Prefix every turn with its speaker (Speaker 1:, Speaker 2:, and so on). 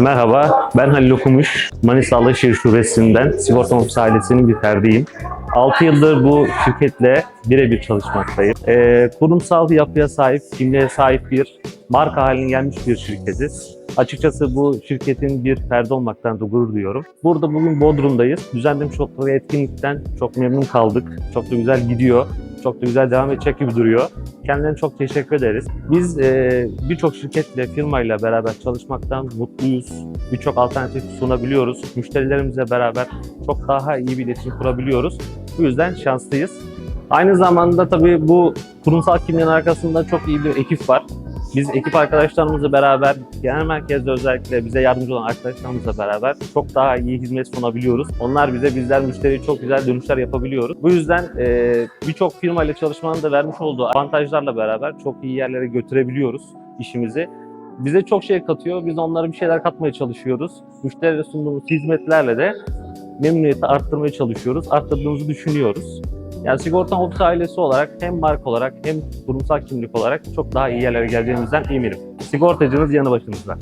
Speaker 1: Merhaba, ben Halil Okumuş. Manisa Alaşehir Şubesi'nden Sigorta Ofisi ailesinin bir ferdiyim. 6 yıldır bu şirketle birebir çalışmaktayım. Ee, kurumsal yapıya sahip, kimliğe sahip bir marka haline gelmiş bir şirketiz. Açıkçası bu şirketin bir ferdi olmaktan da gurur duyuyorum. Burada bugün Bodrum'dayız. Düzenlemiş oldukları etkinlikten çok memnun kaldık. Çok da güzel gidiyor. Çok da güzel devam edecek gibi duruyor. Kendilerine çok teşekkür ederiz. Biz e, birçok şirketle, firmayla beraber çalışmaktan mutluyuz. Birçok alternatif sunabiliyoruz. Müşterilerimizle beraber çok daha iyi bir iletişim kurabiliyoruz. Bu yüzden şanslıyız. Aynı zamanda tabii bu kurumsal kimliğin arkasında çok iyi bir ekip var. Biz ekip arkadaşlarımızla beraber genel merkezde özellikle bize yardımcı olan arkadaşlarımızla beraber çok daha iyi hizmet sunabiliyoruz. Onlar bize bizler müşteriye çok güzel dönüşler yapabiliyoruz. Bu yüzden e, birçok firma ile çalışmanın da vermiş olduğu avantajlarla beraber çok iyi yerlere götürebiliyoruz işimizi. Bize çok şey katıyor. Biz onlara bir şeyler katmaya çalışıyoruz. Müşterilere sunduğumuz hizmetlerle de memnuniyeti arttırmaya çalışıyoruz. Arttırdığımızı düşünüyoruz. Yani sigorta ofisi ailesi olarak hem marka olarak hem kurumsal kimlik olarak çok daha iyi yerlere geleceğimizden eminim. Sigortacınız yanı başımızda.